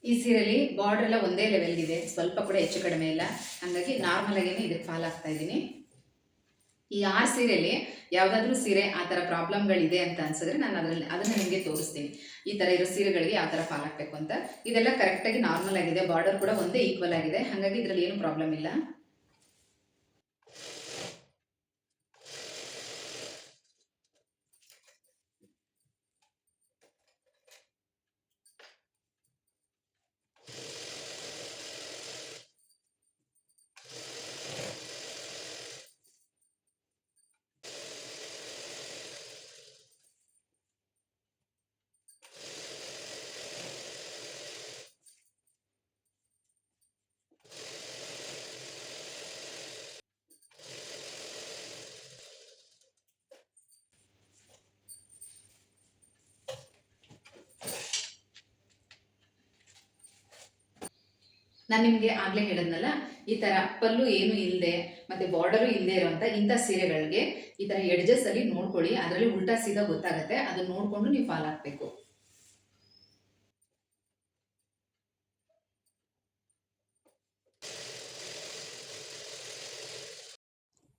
Speaker 1: ಈ ಸೀರೆಲಿ ಬಾರ್ಡರ್ ಎಲ್ಲ ಒಂದೇ ಲೆವೆಲ್ ಇದೆ. ಸ್ವಲ್ಪ ಕೂಡ ಹೆಚ್ಚು ಕಡಿಮೆ ಇಲ್ಲ. ಹಾಗಾಗಿ ನಾರ್ಮಲ್ ಆಗೇನೆ ಇದಕ್ಕೆ ಫಾಲ್ ಆಗ್ತಾ ಇದ್ದೀನಿ. ಈ ಆರು ಸೀರೆಯಲ್ಲಿ ಯಾವುದಾದ್ರೂ ಸೀರೆ ಆ ಥರ ಪ್ರಾಬ್ಲಮ್ಗಳಿದೆ ಅಂತ ಅನ್ಸಿದ್ರೆ ನಾನು ಅದರಲ್ಲಿ ಅದನ್ನು ನಿಮಗೆ ತೋರಿಸ್ತೀನಿ. ಈ ಥರ ಇರೋ ಸೀರೆಗಳಿಗೆ ಯಾವ ಥರ ಫಾಲ್ ಆಗಬೇಕು ಅಂತ. ಇದೆಲ್ಲ ಕರೆಕ್ಟಾಗಿ ನಾರ್ಮಲ್ ಆಗಿದೆ. ಬಾರ್ಡರ್ ಕೂಡ ಒಂದೇ ಈಕ್ವಲ್ ಆಗಿದೆ. ಹಾಗಾಗಿ ಇದರಲ್ಲಿ ಏನು ಪ್ರಾಬ್ಲಮ್ ಇಲ್ಲ. ನಾನು ನಿಮಗೆ ಆಗಲೇ ಹೇಳಿದ್ನಲ್ಲ, ಈ ಥರ ಪಲ್ಲು ಏನು ಇಲ್ಲದೆ ಮತ್ತು ಬಾರ್ಡರು ಇಲ್ಲದೆ ಇರುವಂಥ ಇಂಥ ಸೀರೆಗಳಿಗೆ ಈ ಥರ ಎಡ್ಜಸ್ ಅಲ್ಲಿ ನೋಡ್ಕೊಳ್ಳಿ. ಅದರಲ್ಲಿ ಉಲ್ಟಾ ಸೀದಾ ಗೊತ್ತಾಗುತ್ತೆ. ಅದನ್ನ ನೋಡಿಕೊಂಡು ನೀವು ಫಾಲ್ ಹಾಕಬೇಕು.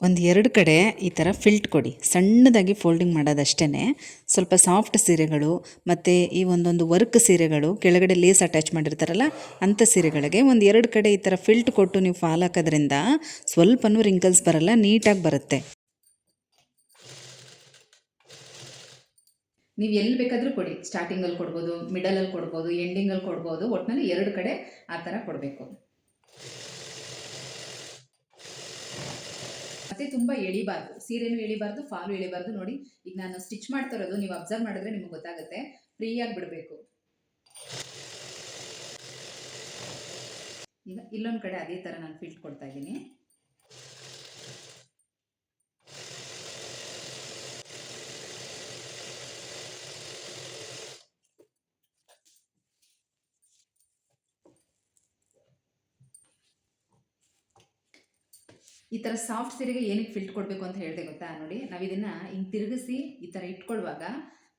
Speaker 2: ಒಂದು ಎರಡು ಕಡೆ ಈ ಥರ ಫಿಲ್ಟ್ ಕೊಡಿ. ಸಣ್ಣದಾಗಿ ಫೋಲ್ಡಿಂಗ್ ಮಾಡೋದಷ್ಟೇ ಸ್ವಲ್ಪ ಸಾಫ್ಟ್ ಸೀರೆಗಳು ಮತ್ತು ಈ ಒಂದೊಂದು ವರ್ಕ್ ಸೀರೆಗಳು, ಕೆಳಗಡೆ ಲೇಸ್ ಅಟ್ಯಾಚ್ ಮಾಡಿರ್ತಾರಲ್ಲ, ಅಂಥ ಸೀರೆಗಳಿಗೆ ಒಂದು ಎರಡು ಕಡೆ ಈ ಥರ ಫಿಲ್ಟ್ ಕೊಟ್ಟು ನೀವು ಫಾಲ್ ಹಾಕೋದ್ರಿಂದ ಸ್ವಲ್ಪನೂ ರಿಂಕಲ್ಸ್ ಬರಲ್ಲ, ನೀಟಾಗಿ ಬರುತ್ತೆ.
Speaker 1: ನೀವು ಎಲ್ಲಿ ಬೇಕಾದರೂ ಕೊಡಿ. ಸ್ಟಾರ್ಟಿಂಗಲ್ಲಿ ಕೊಡ್ಬೋದು ಮಿಡಲಲ್ಲಿ ಕೊಡ್ಬೋದು ಎಂಡಿಂಗಲ್ಲಿ ಕೊಡ್ಬೋದು ಒಟ್ಟಿನಲ್ಲಿ ಎರಡು ಕಡೆ ಆ ಥರ ಕೊಡಬೇಕು. ಮತ್ತೆ ತುಂಬ ಎಳಿಬಾರ್ದು. ಸೀರೆನೂ ಎಳಿಬಾರ್ದು ಫಾಲು ಎಳಿಬಾರ್ದು ನೋಡಿ. ಈಗ ನಾನು ಸ್ಟಿಚ್ ಮಾಡ್ತಾ ಇರೋದು ನೀವು ಅಬ್ಸರ್ವ್ ಮಾಡಿದ್ರೆ ನಿಮ್ಗೆ ಗೊತ್ತಾಗುತ್ತೆ. ಫ್ರೀಯಾಗಿ ಬಿಡಬೇಕು. ಈಗ ಇಲ್ಲೊಂದು ಕಡೆ ಅದೇ ಥರ ನಾನು ಫಿಲ್ಟ್ ಕೊಡ್ತಾ ಇದ್ದೀನಿ. ಈ ಥರ ಸಾಫ್ಟ್ ಸೀರೆಗೆ ಏನಕ್ಕೆ ಫಿಲ್ಟ್ ಕೊಡಬೇಕು ಅಂತ ಹೇಳಿದೆ ಗೊತ್ತಾ? ನೋಡಿ ನಾವು ಇದನ್ನು ಹಿಂಗೆ ತಿರುಗಿಸಿ ಈ ಥರ ಇಟ್ಕೊಳ್ಳುವಾಗ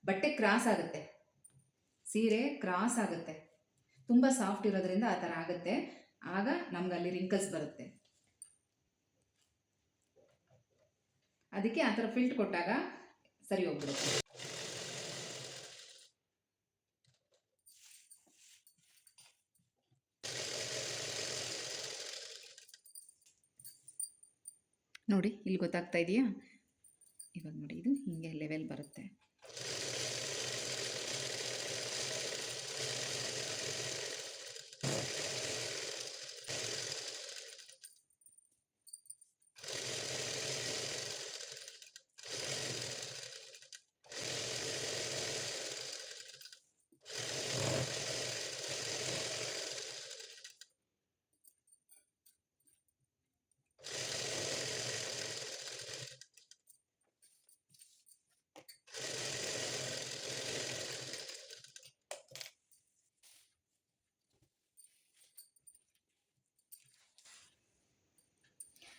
Speaker 1: ಬಟ್ಟೆ ಕ್ರಾಸ್ ಆಗುತ್ತೆ. ಸೀರೆ ಕ್ರಾಸ್ ಆಗುತ್ತೆ. ತುಂಬ ಸಾಫ್ಟ್ ಇರೋದ್ರಿಂದ ಆ ಥರ ಆಗುತ್ತೆ. ಆಗ ನಮ್ಗೆ ಅಲ್ಲಿ ರಿಂಕಲ್ಸ್ ಬರುತ್ತೆ. ಅದಕ್ಕೆ ಆ ಥರ ಫಿಲ್ಟ್ ಕೊಟ್ಟಾಗ ಸರಿ ಹೋಗ್ಬಿಡುತ್ತೆ. ನೋಡಿ ಇಲ್ಲಿ ಗೊತ್ತಾಗ್ತಾ ಇದೆಯಾ? ಇವಾಗ ನೋಡಿ ಇದು ಹಿಂಗೆ ಲೆವೆಲ್ ಬರುತ್ತೆ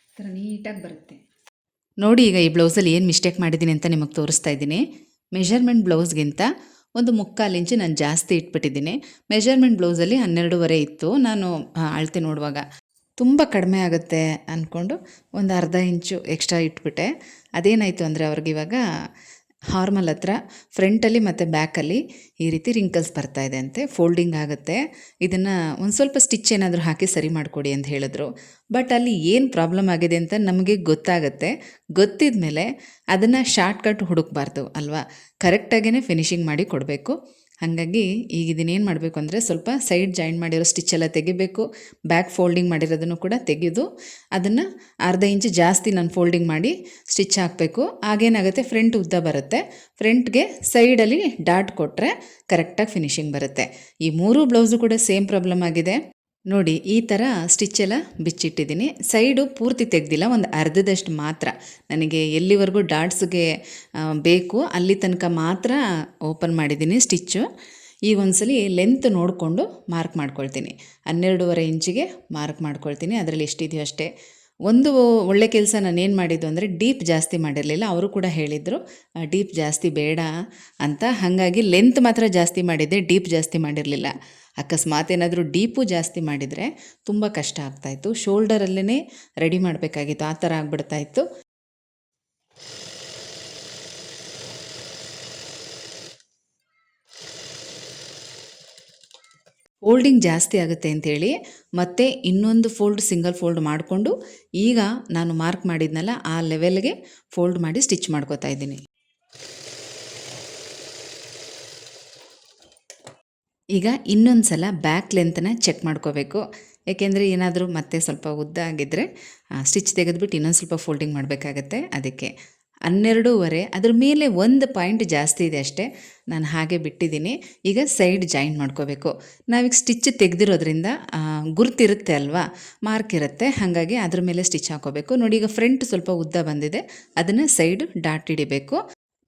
Speaker 1: ಈ ಥರ ನೀಟಾಗಿ ಬರುತ್ತೆ.
Speaker 2: ನೋಡಿ, ಈಗ ಈ ಬ್ಲೌಸಲ್ಲಿ ಏನು ಮಿಸ್ಟೇಕ್ ಮಾಡಿದ್ದೀನಿ ಅಂತ ನಿಮಗೆ ತೋರಿಸ್ತಾ ಇದ್ದೀನಿ. ಮೆಷರ್ಮೆಂಟ್ ಬ್ಲೌಸ್ಗಿಂತ ಒಂದು ಮುಕ್ಕಾಲು ಇಂಚು ನಾನು ಜಾಸ್ತಿ ಇಟ್ಬಿಟ್ಟಿದ್ದೀನಿ. ಮೆಷರ್ಮೆಂಟ್ ಬ್ಲೌಸಲ್ಲಿ ಹನ್ನೆರಡೂವರೆ ಇತ್ತು. ನಾನು ಅಳತೆ ನೋಡುವಾಗ ತುಂಬ ಕಡಿಮೆ ಆಗುತ್ತೆ ಅಂದ್ಕೊಂಡು ಒಂದು ಅರ್ಧ ಇಂಚು ಎಕ್ಸ್ಟ್ರಾ ಇಟ್ಬಿಟ್ಟೆ. ಅದೇನಾಯಿತು ಅಂದರೆ ಅವ್ರಿಗೆ ಇವಾಗ ಹಾರ್ಮಲ್ ಹತ್ರ, ಫ್ರಂಟಲ್ಲಿ ಮತ್ತು ಬ್ಯಾಕಲ್ಲಿ ಈ ರೀತಿ ರಿಂಕಲ್ಸ್ ಬರ್ತಾ ಇದೆ ಅಂತೆ. ಫೋಲ್ಡಿಂಗ್ ಆಗುತ್ತೆ. ಇದನ್ನು ಒಂದು ಸ್ವಲ್ಪ ಸ್ಟಿಚ್ ಏನಾದರೂ ಹಾಕಿ ಸರಿ ಮಾಡಿಕೊಡಿ ಅಂತ ಹೇಳಿದ್ರು. ಬಟ್ ಅಲ್ಲಿ ಏನು ಪ್ರಾಬ್ಲಮ್ ಆಗಿದೆ ಅಂತ ನಮಗೆ ಗೊತ್ತಾಗುತ್ತೆ. ಗೊತ್ತಿದ ಮೇಲೆ ಅದನ್ನು ಶಾರ್ಟ್ಕಟ್ ಹುಡುಕ್ಬಾರ್ದು ಅಲ್ವಾ? ಕರೆಕ್ಟಾಗೇ ಫಿನಿಶಿಂಗ್ ಮಾಡಿ ಕೊಡಬೇಕು. ಹಾಗಾಗಿ ಈಗ ಇದನ್ನೇನು ಮಾಡಬೇಕು ಅಂದರೆ ಸ್ವಲ್ಪ ಸೈಡ್ ಜಾಯಿನ್ ಮಾಡಿರೋ ಸ್ಟಿಚ್ ಎಲ್ಲ ತೆಗಿಬೇಕು. ಬ್ಯಾಕ್ ಫೋಲ್ಡಿಂಗ್ ಮಾಡಿರೋದನ್ನು ಕೂಡ ತೆಗೆದು ಅದನ್ನು ಅರ್ಧ ಇಂಚು ಜಾಸ್ತಿ ನಾನು ಫೋಲ್ಡಿಂಗ್ ಮಾಡಿ ಸ್ಟಿಚ್ ಹಾಕಬೇಕು. ಆಗೇನಾಗುತ್ತೆ ಫ್ರಂಟ್ ಉದ್ದ ಬರುತ್ತೆ. ಫ್ರಂಟ್ಗೆ ಸೈಡಲ್ಲಿ ಡಾಟ್ ಕೊಟ್ಟರೆ ಕರೆಕ್ಟಾಗಿ ಫಿನಿಶಿಂಗ್ ಬರುತ್ತೆ. ಈ ಮೂರು ಬ್ಲೌಸು ಕೂಡ ಸೇಮ್ ಪ್ರಾಬ್ಲಮ್ ಆಗಿದೆ. ನೋಡಿ, ಈ ಥರ ಸ್ಟಿಚ್ ಎಲ್ಲ ಬಿಚ್ಚಿಟ್ಟಿದ್ದೀನಿ. ಸೈಡು ಪೂರ್ತಿ ತೆಗ್ದಿಲ್ಲ, ಒಂದು ಅರ್ಧದಷ್ಟು ಮಾತ್ರ. ನನಗೆ ಎಲ್ಲಿವರೆಗೂ ಡಾಟ್ಸ್ಗೆ ಬೇಕು, ಅಲ್ಲಿ ತನಕ ಮಾತ್ರ ಓಪನ್ ಮಾಡಿದ್ದೀನಿ ಸ್ಟಿಚ್ಚು ಈಗ ಒಂದ್ಸಲಿ ಲೆಂತ್ ನೋಡಿಕೊಂಡು ಮಾರ್ಕ್ ಮಾಡ್ಕೊಳ್ತೀನಿ. ಹನ್ನೆರಡೂವರೆ ಇಂಚಿಗೆ ಮಾರ್ಕ್ ಮಾಡ್ಕೊಳ್ತೀನಿ, ಅದರಲ್ಲಿ ಎಷ್ಟಿದೆಯೋ ಅಷ್ಟೇ. ಒಂದು ಒಳ್ಳೆ ಕೆಲಸ ನಾನು ಏನು ಮಾಡಿದ್ದು ಅಂದರೆ ಡೀಪ್ ಜಾಸ್ತಿ ಮಾಡಿರಲಿಲ್ಲ, ಅವರು ಕೂಡ ಹೇಳಿದರು ಡೀಪ್ ಜಾಸ್ತಿ ಬೇಡ ಅಂತ. ಹಾಗಾಗಿ ಲೆಂತ್ ಮಾತ್ರ ಜಾಸ್ತಿ ಮಾಡಿದ್ದೆ ಡೀಪ್ ಜಾಸ್ತಿ ಮಾಡಿರಲಿಲ್ಲ. ಅಕಸ್ಮಾತ್ ಏನಾದರೂ ಡೀಪು ಜಾಸ್ತಿ ಮಾಡಿದರೆ ತುಂಬ ಕಷ್ಟ ಆಗ್ತಾಯಿತ್ತು. ಶೋಲ್ಡರಲ್ಲೇ ರೆಡಿ ಮಾಡಬೇಕಾಗಿತ್ತು. ಆ ಥರ ಆಗ್ಬಿಡ್ತಾಯಿತ್ತು. ಫೋಲ್ಡಿಂಗ್ ಜಾಸ್ತಿ ಆಗುತ್ತೆ ಅಂತೇಳಿ ಮತ್ತೆ ಇನ್ನೊಂದು ಫೋಲ್ಡ್ ಸಿಂಗಲ್ ಫೋಲ್ಡ್ ಮಾಡಿಕೊಂಡು ಈಗ ನಾನು ಮಾರ್ಕ್ ಮಾಡಿದ್ನಲ್ಲ ಆ ಲೆವೆಲ್ಗೆ ಫೋಲ್ಡ್ ಮಾಡಿ ಸ್ಟಿಚ್ ಮಾಡ್ಕೋತಾ ಇದ್ದೀನಿ. ಈಗ ಇನ್ನೊಂದು ಸಲ ಬ್ಯಾಕ್ ಲೆಂತನ್ನ ಚೆಕ್ ಮಾಡ್ಕೋಬೇಕು. ಏಕೆಂದರೆ ಏನಾದರೂ ಮತ್ತೆ ಸ್ವಲ್ಪ ಉದ್ದ ಆಗಿದ್ದರೆ ಸ್ಟಿಚ್ ತೆಗೆದುಬಿಟ್ಟು ಇನ್ನೊಂದು ಸ್ವಲ್ಪ ಫೋಲ್ಡಿಂಗ್ ಮಾಡಬೇಕಾಗತ್ತೆ. ಅದಕ್ಕೆ ಹನ್ನೆರಡೂವರೆ, ಅದ್ರ ಮೇಲೆ ಒಂದು ಪಾಯಿಂಟ್ ಜಾಸ್ತಿ ಇದೆ ಅಷ್ಟೇ. ನಾನು ಹಾಗೆ ಬಿಟ್ಟಿದ್ದೀನಿ. ಈಗ ಸೈಡ್ ಜಾಯಿನ್ ಮಾಡ್ಕೋಬೇಕು. ನಾವೀಗ ಸ್ಟಿಚ್ ತೆಗೆದಿರೋದ್ರಿಂದ ಗುರ್ತಿರುತ್ತೆ ಅಲ್ವಾ? ಮಾರ್ಕ್ ಇರುತ್ತೆ. ಹಾಗಾಗಿ ಅದ್ರ ಮೇಲೆ ಸ್ಟಿಚ್ ಹಾಕೋಬೇಕು. ನೋಡಿ, ಈಗ ಫ್ರಂಟ್ ಸ್ವಲ್ಪ ಉದ್ದ ಬಂದಿದೆ. ಅದನ್ನು ಸೈಡ್ ಡಾಟ್ ಹಿಡಿಬೇಕು.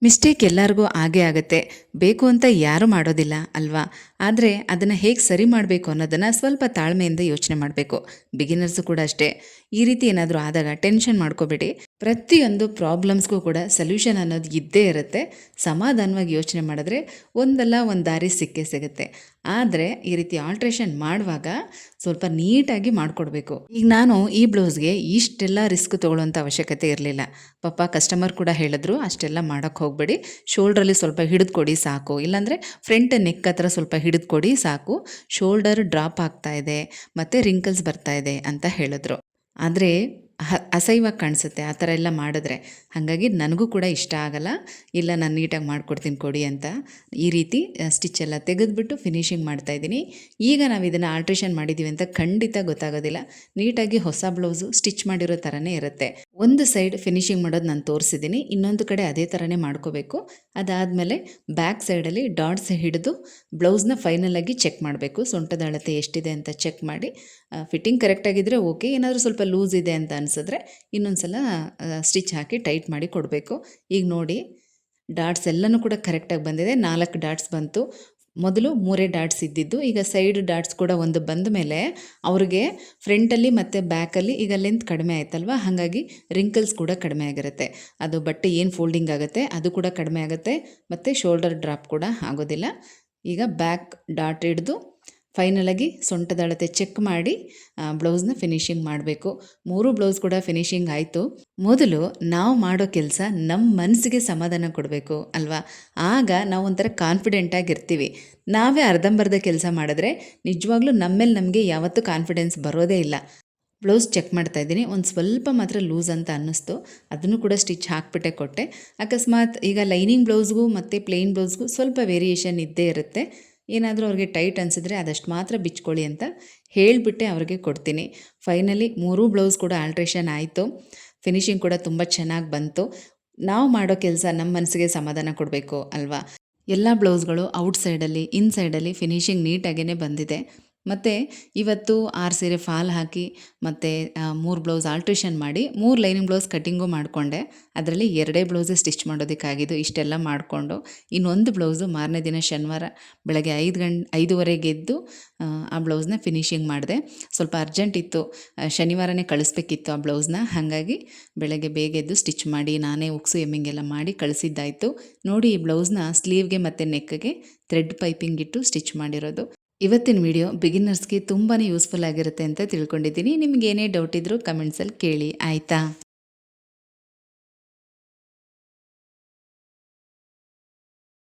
Speaker 2: ಮಿಸ್ಟೇಕ್ ಎಲ್ಲರಿಗೂ ಆಗೇ ಆಗುತ್ತೆ. ಬೇಕು ಅಂತ ಯಾರೂ ಮಾಡೋದಿಲ್ಲ, ಅಲ್ವಾ? ಆದರೆ ಅದನ್ನು ಹೇಗೆ ಸರಿ ಮಾಡಬೇಕು ಅನ್ನೋದನ್ನು ಸ್ವಲ್ಪ ತಾಳ್ಮೆಯಿಂದ ಯೋಚನೆ ಮಾಡಬೇಕು. ಬಿಗಿನರ್ಸು ಕೂಡ ಅಷ್ಟೇ. ಈ ರೀತಿ ಏನಾದರೂ ಆದಾಗ ಟೆನ್ಷನ್ ಮಾಡ್ಕೋಬೇಡಿ. ಪ್ರತಿಯೊಂದು ಪ್ರಾಬ್ಲಮ್ಸ್ಗೂ ಕೂಡ ಸೊಲ್ಯೂಷನ್ ಅನ್ನೋದು ಇದ್ದೇ ಇರುತ್ತೆ. ಸಮಾಧಾನವಾಗಿ ಯೋಚನೆ ಮಾಡಿದ್ರೆ ಒಂದಲ್ಲ ಒಂದು ದಾರಿ ಸಿಕ್ಕೇ ಸಿಗುತ್ತೆ. ಆದರೆ ಈ ರೀತಿ ಆಲ್ಟ್ರೇಷನ್ ಮಾಡುವಾಗ ಸ್ವಲ್ಪ ನೀಟಾಗಿ ಮಾಡಿಕೊಡ್ಬೇಕು. ಈಗ ನಾನು ಈ ಬ್ಲೌಸ್ಗೆ ಇಷ್ಟೆಲ್ಲ ರಿಸ್ಕ್ ತೊಗೊಳ್ಳೋಂಥ ಅವಶ್ಯಕತೆ ಇರಲಿಲ್ಲ. ಪಾಪ ಕಸ್ಟಮರ್ ಕೂಡ ಹೇಳಿದ್ರು, ಅಷ್ಟೆಲ್ಲ ಮಾಡೋಕ್ಕೆ ಹೋಗಬೇಡಿ. ಶೋಲ್ಡ್ರಲ್ಲಿ ಸ್ವಲ್ಪ ಹಿಡಿದುಕೊಡಿ ಸಾಕು. ಇಲ್ಲಾಂದರೆ ಫ್ರಂಟ್ ನೆಕ್ ಹತ್ರ ಸ್ವಲ್ಪ ಹಿಡಿದುಕೊಡಿ ಸಾಕು. ಶೋಲ್ಡರ್ ಡ್ರಾಪ್ ಆಗ್ತಾ ಇದೆ, ಮತ್ತು ರಿಂಕಲ್ಸ್ ಬರ್ತಾ ಇದೆ, ಅಂತ ಹೇಳಿದ್ರು. ಆದರೆ ಅಸಹ್ಯವಾಗಿ ಕಾಣಿಸುತ್ತೆ, ಆ ಥರ ಎಲ್ಲ ಮಾಡಿದ್ರೆ. ಹಾಗಾಗಿ ನನಗೂ ಕೂಡ ಇಷ್ಟ ಆಗಲ್ಲ. ಇಲ್ಲ, ನಾನು ನೀಟಾಗಿ ಮಾಡಿಕೊಡ್ತೀನಿ ಕೊಡಿ ಅಂತ. ಈ ರೀತಿ ಸ್ಟಿಚ್ ಎಲ್ಲ ತೆಗೆದುಬಿಟ್ಟು ಫಿನಿಶಿಂಗ್ ಮಾಡ್ತಾಯಿದ್ದೀನಿ ಈಗ ನಾವು ಇದನ್ನು ಆಲ್ಟ್ರೇಷನ್ ಮಾಡಿದ್ದೀವಿ ಅಂತ ಖಂಡಿತ ಗೊತ್ತಾಗೋದಿಲ್ಲ. ನೀಟಾಗಿ ಹೊಸ ಬ್ಲೌಸು ಸ್ಟಿಚ್ ಮಾಡಿರೋ ಥರನೇ ಇರುತ್ತೆ. ಒಂದು ಸೈಡ್ ಫಿನಿಶಿಂಗ್ ಮಾಡೋದು ನಾನು ತೋರಿಸಿದ್ದೀನಿ. ಇನ್ನೊಂದು ಕಡೆ ಅದೇ ಥರನೇ ಮಾಡ್ಕೋಬೇಕು. ಅದಾದಮೇಲೆ ಬ್ಯಾಕ್ ಸೈಡಲ್ಲಿ ಡಾಟ್ಸ್ ಹಿಡಿದು ಬ್ಲೌಸ್ನ ಫೈನಲಾಗಿ ಚೆಕ್ ಮಾಡಬೇಕು. ಸೊಂಟದ ಅಳತೆ ಎಷ್ಟಿದೆ ಅಂತ ಚೆಕ್ ಮಾಡಿ. ಫಿಟ್ಟಿಂಗ್ ಕರೆಕ್ಟಾಗಿದ್ದರೆ ಓಕೆ ಏನಾದರೂ ಸ್ವಲ್ಪ ಲೂಸ್ ಇದೆ ಅಂತ ಅನಿಸಿದ್ರೆ ಇನ್ನೊಂದು ಸಲ ಸ್ಟಿಚ್ ಹಾಕಿ ಟೈಟ್ ಮಾಡಿ ಕೊಡಬೇಕು. ಈಗ ನೋಡಿ ಡಾಟ್ಸ್ ಎಲ್ಲನೂ ಕೂಡ ಕರೆಕ್ಟಾಗಿ ಬಂದಿದೆ. ನಾಲ್ಕು ಡಾಟ್ಸ್ ಬಂತು. ಮೊದಲು ಮೂರೇ ಡಾಟ್ಸ್ ಇದ್ದಿದ್ದು. ಈಗ ಸೈಡ್ ಡಾಟ್ಸ್ ಕೂಡ ಒಂದು ಬಂದ ಮೇಲೆ ಅವ್ರಿಗೆ ಫ್ರಂಟಲ್ಲಿ ಮತ್ತು ಬ್ಯಾಕಲ್ಲಿ ಈಗ ಲೆಂತ್ ಕಡಿಮೆ ಆಯ್ತಲ್ವ? ಹಾಗಾಗಿ ರಿಂಕಲ್ಸ್ ಕೂಡ ಕಡಿಮೆ ಆಗಿರುತ್ತೆ. ಅದು ಬಟ್ಟೆ ಏನು ಫೋಲ್ಡಿಂಗ್ ಆಗುತ್ತೆ, ಅದು ಕೂಡ ಕಡಿಮೆ ಆಗುತ್ತೆ. ಮತ್ತು ಶೋಲ್ಡರ್ ಡ್ರಾಪ್ ಕೂಡ ಆಗೋದಿಲ್ಲ. ಈಗ ಬ್ಯಾಕ್ ಡಾಟ್ ಹಿಡಿದು ಫೈನಲಾಗಿ ಸೊಂಟದ ಅಳತೆ ಚೆಕ್ ಮಾಡಿ ಬ್ಲೌಸ್ನ ಫಿನಿಶಿಂಗ್ ಮಾಡಬೇಕು. ಮೂರು ಬ್ಲೌಸ್ ಕೂಡ ಫಿನಿಶಿಂಗ್ ಆಯಿತು. ಮೊದಲು ನಾವು ಮಾಡೋ ಕೆಲಸ ನಮ್ಮ ಮನಸ್ಸಿಗೆ ಸಮಾಧಾನ ಕೊಡಬೇಕು, ಅಲ್ವಾ? ಆಗ ನಾವು ಒಂಥರ ಕಾನ್ಫಿಡೆಂಟಾಗಿರ್ತೀವಿ ನಾವೇ ಅರ್ಧಂಬರ್ಧ ಕೆಲಸ ಮಾಡಿದ್ರೆ ನಿಜವಾಗ್ಲೂ ನಮ್ಮೇಲೆ ನಮಗೆ ಯಾವತ್ತೂ ಕಾನ್ಫಿಡೆನ್ಸ್ ಬರೋದೇ ಇಲ್ಲ. ಬ್ಲೌಸ್ ಚೆಕ್ ಮಾಡ್ತಾ ಇದ್ದೀನಿ. ಒಂದು ಸ್ವಲ್ಪ ಮಾತ್ರ ಲೂಸ್ ಅಂತ ಅನ್ನಿಸ್ತು. ಅದನ್ನು ಕೂಡ ಸ್ಟಿಚ್ ಹಾಕಿಬಿಟ್ಟೆ ಕೊಟ್ಟೆ. ಅಕಸ್ಮಾತ್ ಈಗ ಲೈನಿಂಗ್ ಬ್ಲೌಸ್ಗೂ ಮತ್ತು ಪ್ಲೇನ್ ಬ್ಲೌಸ್ಗೂ ಸ್ವಲ್ಪ ವೇರಿಯೇಷನ್ ಇದ್ದೇ ಇರುತ್ತೆ. ಏನಾದರೂ ಅವ್ರಿಗೆ ಟೈಟ್ ಅನಿಸಿದ್ರೆ ಅದಷ್ಟು ಮಾತ್ರ ಬಿಚ್ಕೊಳ್ಳಿ ಅಂತ ಹೇಳಿಬಿಟ್ಟೆ ಅವ್ರಿಗೆ ಕೊಡ್ತೀನಿ. ಫೈನಲಿ ಮೂರೂ ಬ್ಲೌಸ್ ಕೂಡ ಆಲ್ಟ್ರೇಷನ್ ಆಯಿತು. ಫಿನಿಶಿಂಗ್ ಕೂಡ ತುಂಬ ಚೆನ್ನಾಗಿ ಬಂತು. ನಾವು ಮಾಡೋ ಕೆಲಸ ನಮ್ಮ ಮನಸ್ಸಿಗೆ ಸಮಾಧಾನ ಕೊಡಬೇಕು ಅಲ್ವಾ? ಎಲ್ಲ ಬ್ಲೌಸ್ಗಳು ಔಟ್ ಸೈಡಲ್ಲಿ, ಇನ್ ಸೈಡಲ್ಲಿ ಫಿನಿಶಿಂಗ್ ನೀಟಾಗೇ ಬಂದಿದೆ. ಮತ್ತು ಇವತ್ತು ಆರು ಸೀರೆ ಫಾಲ್ ಹಾಕಿ ಮತ್ತು ಮೂರು ಬ್ಲೌಸ್ ಆಲ್ಟ್ರೇಷನ್ ಮಾಡಿ ಮೂರು ಲೈನಿಂಗ್ ಬ್ಲೌಸ್ ಕಟ್ಟಿಂಗು ಮಾಡಿಕೊಂಡೆ. ಅದರಲ್ಲಿ ಎರಡೇ ಬ್ಲೌಸೇ ಸ್ಟಿಚ್ ಮಾಡೋದಕ್ಕಾಗಿದ್ದು ಇಷ್ಟೆಲ್ಲ ಮಾಡಿಕೊಂಡು ಇನ್ನೊಂದು ಬ್ಲೌಸು ಮಾರನೇ ದಿನ ಶನಿವಾರ ಬೆಳಗ್ಗೆ ಐದು ಗಂಟೆ ಐದುವರೆಗೆ ಎದ್ದು ಆ ಬ್ಲೌಸ್ನ ಫಿನಿಶಿಂಗ್ ಮಾಡಿದೆ. ಸ್ವಲ್ಪ ಅರ್ಜೆಂಟ್ ಇತ್ತು ಶನಿವಾರನೇ ಕಳಿಸ್ಬೇಕಿತ್ತು ಆ ಬ್ಲೌಸ್ನ. ಹಾಗಾಗಿ ಬೆಳಗ್ಗೆ ಬೇಗ ಎದ್ದು ಸ್ಟಿಚ್ ಮಾಡಿ ನಾನೇ ಉಕ್ಸು, ಎಮ್ಮಿಂಗ್ ಎಲ್ಲ ಮಾಡಿ ಕಳಿಸಿದ್ದಾಯಿತು. ನೋಡಿ ಈ ಬ್ಲೌಸ್ನ ಸ್ಲೀವ್ಗೆ ಮತ್ತು ನೆಕ್ಗೆ ಥ್ರೆಡ್ ಪೈಪಿಂಗ್ ಇಟ್ಟು ಸ್ಟಿಚ್ ಮಾಡಿರೋದು. ಇವತ್ತಿನ ವಿಡಿಯೋ ಬಿಗಿನರ್ಸ್ಗೆ ತುಂಬಾ ಯೂಸ್ಫುಲ್ ಆಗಿರುತ್ತೆ ಅಂತ ತಿಳ್ಕೊಂಡಿದ್ದೀನಿ. ನಿಮ್ಗೆ ಏನೇ ಡೌಟ್ ಇದ್ದರೂ ಕಮೆಂಟ್ಸಲ್ಲಿ ಕೇಳಿ, ಆಯಿತಾ?